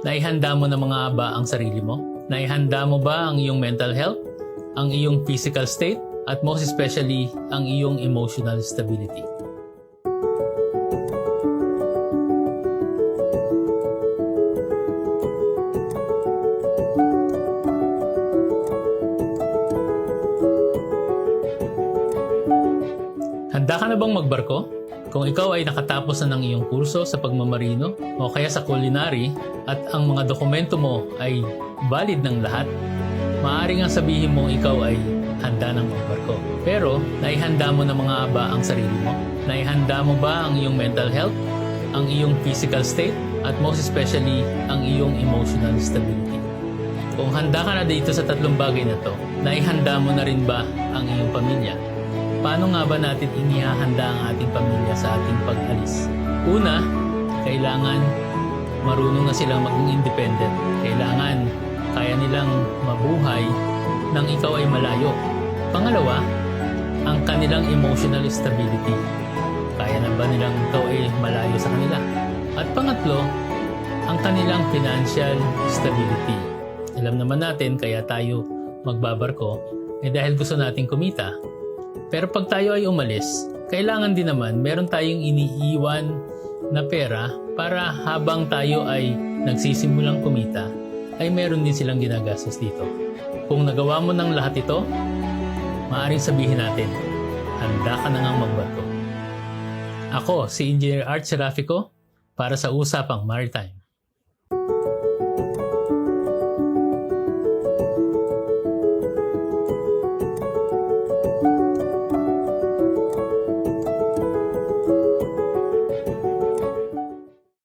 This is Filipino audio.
Naihanda mo na mga ba ang sarili mo? Naihanda mo ba ang iyong mental health? Ang iyong physical state? At most especially, ang iyong emotional stability? Handa ka na bang magbarko? Kung ikaw ay nakatapos na ng iyong kurso sa pagmamarino o kaya sa culinary at ang mga dokumento mo ay valid ng lahat, maaari nga sabihin mo ikaw ay handa ng magbarko. Pero, naihanda mo na mga ba ang sarili mo? Naihanda mo ba ang iyong mental health, ang iyong physical state, at most especially, ang iyong emotional stability? Kung handa ka na dito sa tatlong bagay na to, naihanda mo na rin ba ang iyong pamilya? Paano nga ba natin inihahanda ang ating pamilya? Una, kailangan marunong na silang maging independent. Kailangan kaya nilang mabuhay nang ikaw ay malayo. Pangalawa, ang kanilang emotional stability. Kaya na ba nilang ikaw ay malayo sa kanila? At pangatlo, ang kanilang financial stability. Alam naman natin kaya tayo magbabarko eh dahil gusto nating kumita. Pero pag tayo ay umalis, kailangan din naman meron tayong iniiwan na pera para habang tayo ay nagsisimulang kumita, ay meron din silang ginagastos dito. Kung nagawa mo ng lahat ito, maaaring sabihin natin, handa ka na ngang magbarko. Ako, si Engineer Art Serafico, para sa Usapang Maritime.